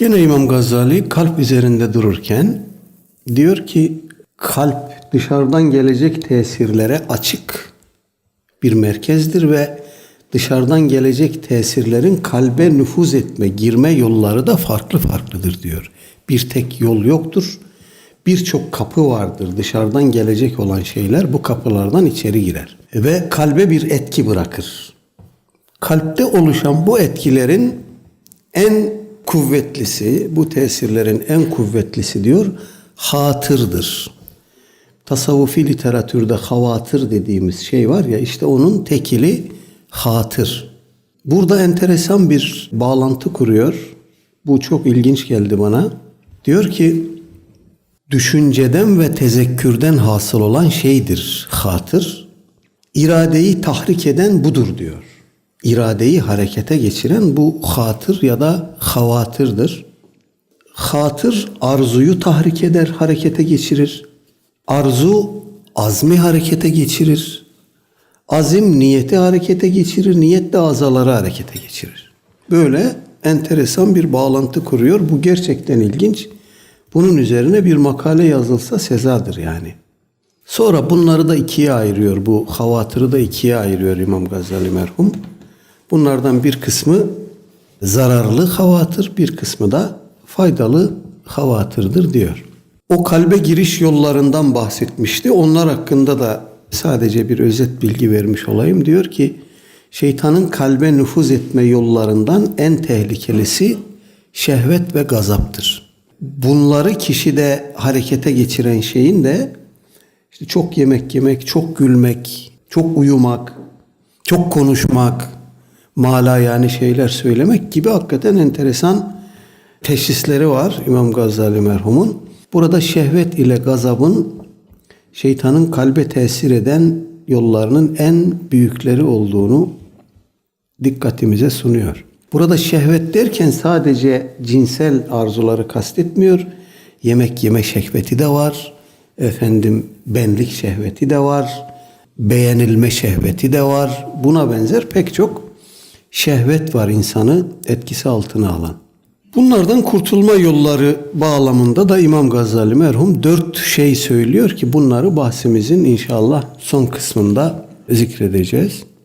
Gene İmam Gazali kalp üzerinde dururken diyor ki kalp dışarıdan gelecek tesirlere açık bir merkezdir ve dışarıdan gelecek tesirlerin kalbe nüfuz etme, girme yolları da farklı farklıdır diyor. Bir tek yol yoktur. Birçok kapı vardır. Dışarıdan gelecek olan şeyler bu kapılardan içeri girer ve kalbe bir etki bırakır. Kalpte oluşan bu etkilerin en kuvvetlisi, bu tesirlerin en kuvvetlisi diyor, hatırdır. Tasavvufi literatürde havatır dediğimiz şey var ya işte onun tekili hatır. Burada enteresan bir bağlantı kuruyor. Bu çok ilginç geldi bana. Diyor ki düşünceden ve tezekkürden hasıl olan şeydir hatır. İradeyi tahrik eden budur diyor. İradeyi harekete geçiren bu hatır ya da havatırdır. Hatır arzuyu tahrik eder, harekete geçirir. Arzu azmi harekete geçirir. Azim niyeti harekete geçirir, niyet de azaları harekete geçirir. Böyle enteresan bir bağlantı kuruyor. Bu gerçekten ilginç. Bunun üzerine bir makale yazılsa sezadır yani. Sonra bunları da ikiye ayırıyor. Bu havatırı da ikiye ayırıyor İmam Gazali merhum. Bunlardan bir kısmı zararlı havatır, bir kısmı da faydalı havatırdır diyor. O kalbe giriş yollarından bahsetmişti. Onlar hakkında da sadece bir özet bilgi vermiş olayım. Diyor ki şeytanın kalbe nüfuz etme yollarından en tehlikelisi şehvet ve gazaptır. Bunları kişide harekete geçiren şeyin de işte çok yemek yemek, çok gülmek, çok uyumak, çok konuşmak, mala yani şeyler söylemek gibi hakikaten enteresan teşhisleri var İmam Gazali merhumun. Burada şehvet ile gazabın şeytanın kalbe tesir eden yollarının en büyükleri olduğunu dikkatimize sunuyor. Burada şehvet derken sadece cinsel arzuları kastetmiyor. Yemek yeme şehveti de var. Efendim benlik şehveti de var. Beğenilme şehveti de var. Buna benzer pek çok şehvet var insanı etkisi altına alan. Bunlardan kurtulma yolları bağlamında da İmam Gazali merhum dört şey söylüyor ki bunları bahsimizin inşallah son kısmında zikredeceğiz.